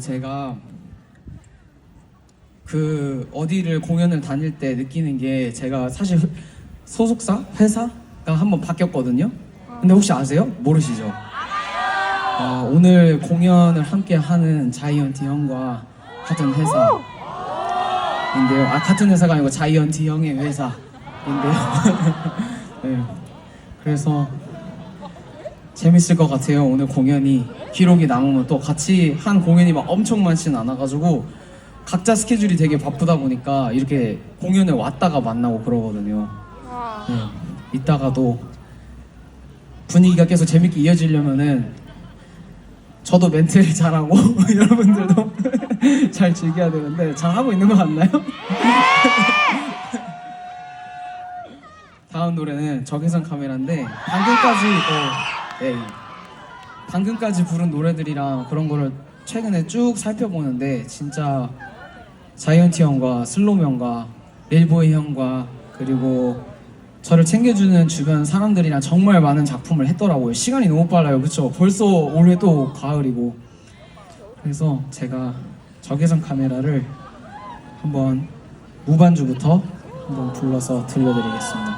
제가 그 어디를 공연을 다닐 때 느끼는 게 제가 사실 소속사 회사가 한번 바뀌었거든요. 근데 혹시 아세요? 모르시죠? 아, 오늘 공연을 함께 하는 자이언티 형과 같은 회사인데요. 아 같은 회사가 아니고 자이언티 형의 회사인데요. 네. 그래서 재밌을 것 같아요. 오늘 공연이 기록이 남으면 또 같이 한 공연이 막 엄청 많지는 않아가지고 각자 스케줄이 되게 바쁘다 보니까 이렇게 공연에 왔다가 만나고 그러거든요. 네. 이따가도 분위기가 계속 재밌게 이어지려면은 저도 멘트를 잘하고 여러분들도 잘 즐겨야 되는데 잘 하고 있는 것 같나요? 다음 노래는 적외선 카메라인데 방금까지 어, 네, 방금까지 부른 노래들이랑 그런 거를 최근에 쭉 살펴보는데 진짜 자이언티 형과 슬롬 형과 릴보이 형과 그리고 저를 챙겨주는 주변 사람들이랑 정말 많은 작품을 했더라고요. 시간이 너무 빨라요. 그쵸? 벌써 올해 또 가을이고. 그래서 제가 적외선 카메라를 한번 무반주부터 한번 불러서 들려드리겠습니다.